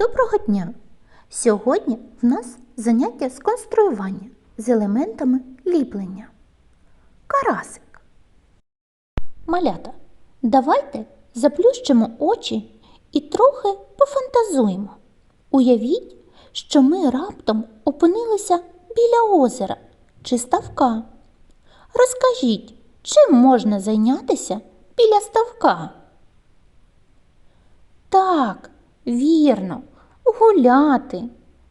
Доброго дня! Сьогодні в нас заняття з конструювання з елементами ліплення. Карасик. Малята, давайте заплющимо очі і трохи пофантазуємо. Уявіть, що ми раптом опинилися біля озера чи ставка. Розкажіть, чим можна зайнятися біля ставка? Так, вірно, гуляти,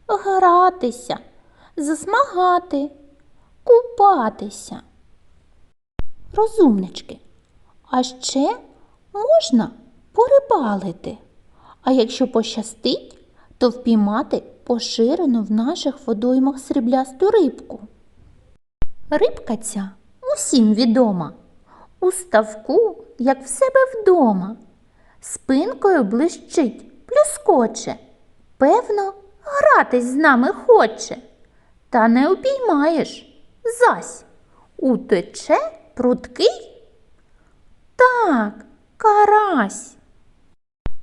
гратися, засмагати, купатися. Розумнички, а ще можна порибалити. А якщо пощастить, то впіймати поширену в наших водоймах сріблясту рибку. Рибка ця усім відома. У ставку, як в себе вдома. Спинкою блищить, плюскоче. Певно, гратись з нами хоче. Та не упіймаєш. Зась утече прудкий? Так, карась.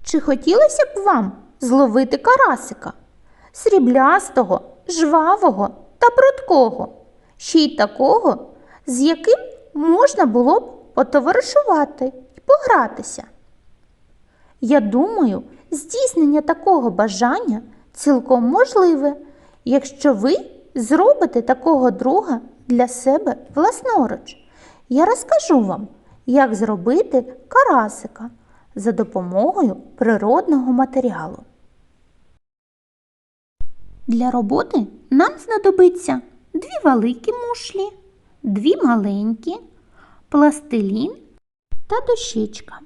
Чи хотілося б вам зловити карасика? Сріблястого, жвавого та прудкого, ще й такого, з яким можна було б потоваришувати і погратися. Я думаю, здійснення такого бажання цілком можливе, якщо ви зробите такого друга для себе власноруч. Я розкажу вам, як зробити карасика за допомогою природного матеріалу. Для роботи нам знадобиться дві великі мушлі, дві маленькі, пластилін та дощечка.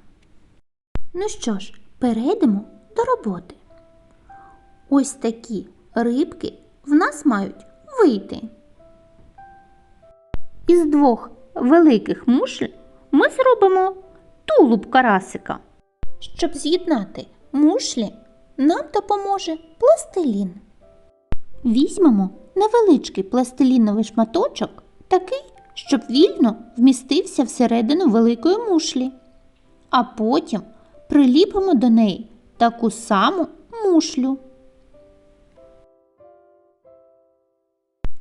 Ну що ж, перейдемо до роботи. Ось такі рибки в нас мають вийти. Із двох великих мушель ми зробимо тулуб карасика. Щоб з'єднати мушлі, нам допоможе пластилін. Візьмемо невеличкий пластиліновий шматочок, такий, щоб вільно вмістився всередину великої мушлі, а потім приліпимо до неї таку саму мушлю.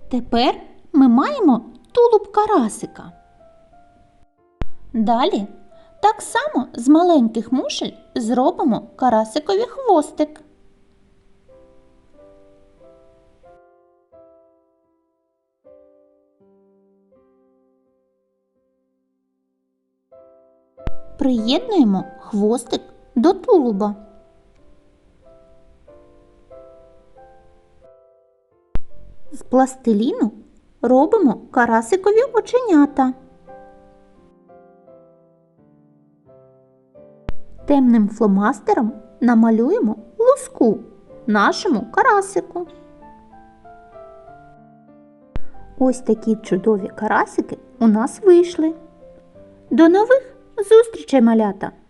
Тепер ми маємо тулуб карасика. Далі так само з маленьких мушель зробимо карасикові хвостик. Приєднуємо хвостик до тулуба. З пластиліну робимо карасикові оченята. Темним фломастером намалюємо луску нашому карасику. Ось такі чудові карасики у нас вийшли. До нових зустрічей, малята!